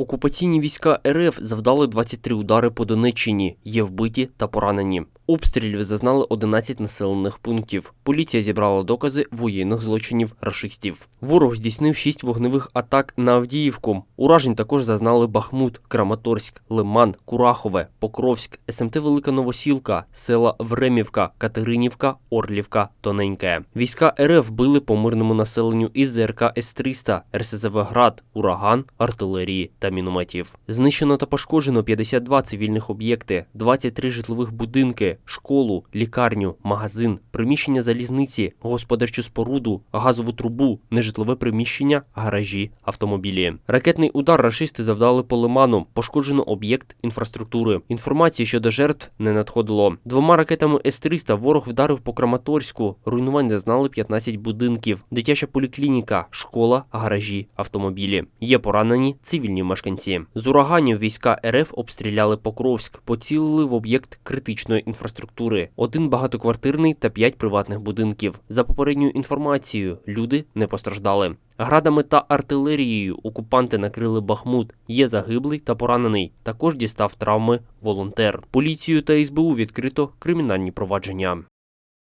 Окупаційні війська РФ завдали 23 удари по Донеччині. Є вбиті та поранені. Обстрілів зазнали 11 населених пунктів. Поліція зібрала докази воєнних злочинів рашистів. Ворог здійснив 6 вогневих атак на Авдіївку. Уражень також зазнали Бахмут, Краматорськ, Лиман, Курахове, Покровськ, СМТ Велика Новосілка, села Времівка, Катеринівка, Орлівка, Тоненьке. Війська РФ били по мирному населенню із ЗРК С-300, РСЗВ «Град», Ураган, артилерії та мінометів. Знищено та пошкоджено 52 цивільних об'єкти, 23 житлових будинки, школу, лікарню, магазин, приміщення залізниці, господарчу споруду, газову трубу, нежитлове приміщення, гаражі, автомобілі. Ракетний удар рашисти завдали по лиману, пошкоджено об'єкт інфраструктури. Інформації щодо жертв не надходило. Двома ракетами С-300 ворог вдарив по Краматорську. Руйнувань зазнали 15 будинків, дитяча поліклініка, школа, гаражі, автомобілі. Є поранені цивільні мешканці. З ураганів війська РФ обстріляли Покровськ, поцілили в об'єкт критичної інфраструктури, один багатоквартирний та п'ять приватних будинків. За попередньою інформацією, люди не постраждали. Градами та артилерією окупанти накрили Бахмут. Є загиблий та поранений. Також дістав травми волонтер. Поліцію та СБУ відкрито кримінальні провадження.